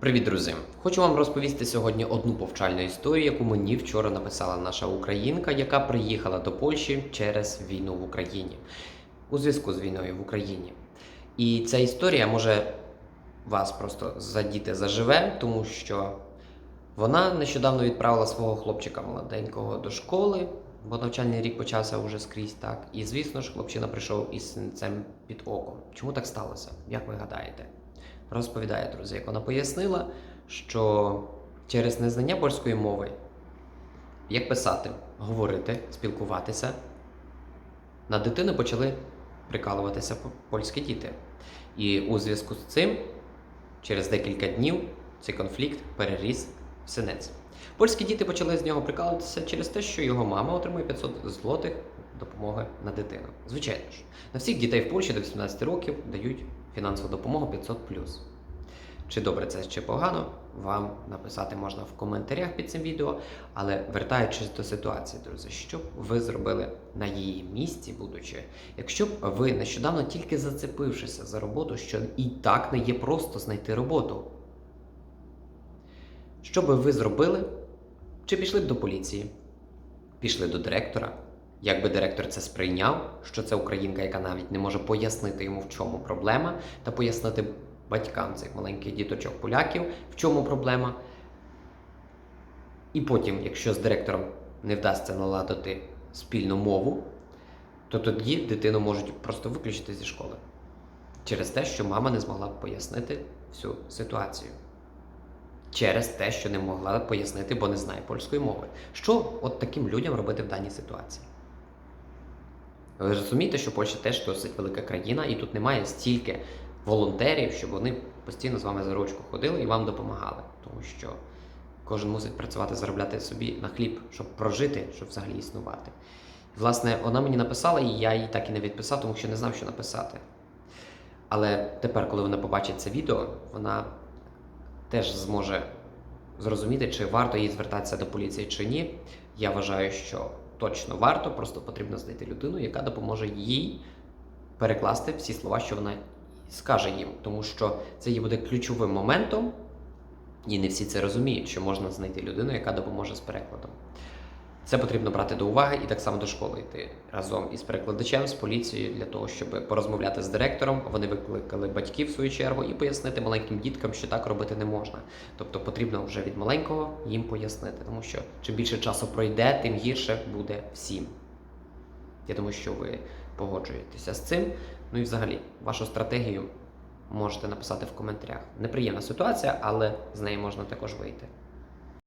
Привіт, друзі! Хочу вам розповісти сьогодні одну повчальну історію, яку мені вчора написала наша українка, яка приїхала до Польщі через війну в Україні у зв'язку з війною в Україні. І ця історія може вас просто задіти заживе, тому що вона нещодавно відправила свого хлопчика молоденького до школи, бо навчальний рік почався вже скрізь так. І звісно ж, хлопчина прийшов із синцем під оком. Чому так сталося? Як ви гадаєте? Розповідає, друзі, як вона пояснила, що через незнання польської мови, як писати, говорити, спілкуватися, на дитину почали прикалуватися польські діти. І у зв'язку з цим, через декілька днів, цей конфлікт переріс в синець. Польські діти почали з нього прикалуватися через те, що його мама отримує 500 злотих допомоги на дитину. Звичайно ж, на всіх дітей в Польщі до 18 років дають фінансову допомогу 500 Чи добре це, чи погано, вам написати можна в коментарях під цим відео. Але вертаючись до ситуації, друзі, що б ви зробили на її місці, будучи, якщо б ви нещодавно тільки зацепившися за роботу, що і так не є просто знайти роботу. Що би ви зробили? Чи пішли б до поліції? Пішли до директора? Якби директор це сприйняв, що це українка, яка навіть не може пояснити йому, в чому проблема, та пояснити батькам цих маленьких діточок поляків, в чому проблема. І потім, якщо з директором не вдасться наладити спільну мову, то тоді дитину можуть просто виключити зі школи через те, що мама не змогла пояснити всю ситуацію. Через те, що не могла пояснити, бо не знає польської мови. Що от таким людям робити в даній ситуації? Ви розумієте, що Польща теж досить велика країна, і тут немає стільки волонтерів, щоб вони постійно з вами за ручку ходили і вам допомагали. Тому що кожен мусить працювати, заробляти собі на хліб, щоб прожити, щоб взагалі існувати. Власне, вона мені написала, і я їй так і не відписав, тому що не знав, що написати. Але тепер, коли вона побачить це відео, вона теж зможе зрозуміти, чи варто їй звертатися до поліції чи ні. Я вважаю, що точно варто, просто потрібно знайти людину, яка допоможе їй перекласти всі слова, що вона скаже їм, тому що це їй буде ключовим моментом, і не всі це розуміють, що можна знайти людину, яка допоможе з перекладом. Це потрібно брати до уваги і так само до школи йти разом із перекладачем, з поліцією для того, щоб порозмовляти з директором. Вони викликали батьків в свою чергу і пояснити маленьким діткам, що так робити не можна. Тобто потрібно вже від маленького їм пояснити, тому що чим більше часу пройде, тим гірше буде всім. Я думаю, що ви погоджуєтеся з цим. Ну і взагалі, вашу стратегію можете написати в коментарях. Неприємна ситуація, але з неї можна також вийти.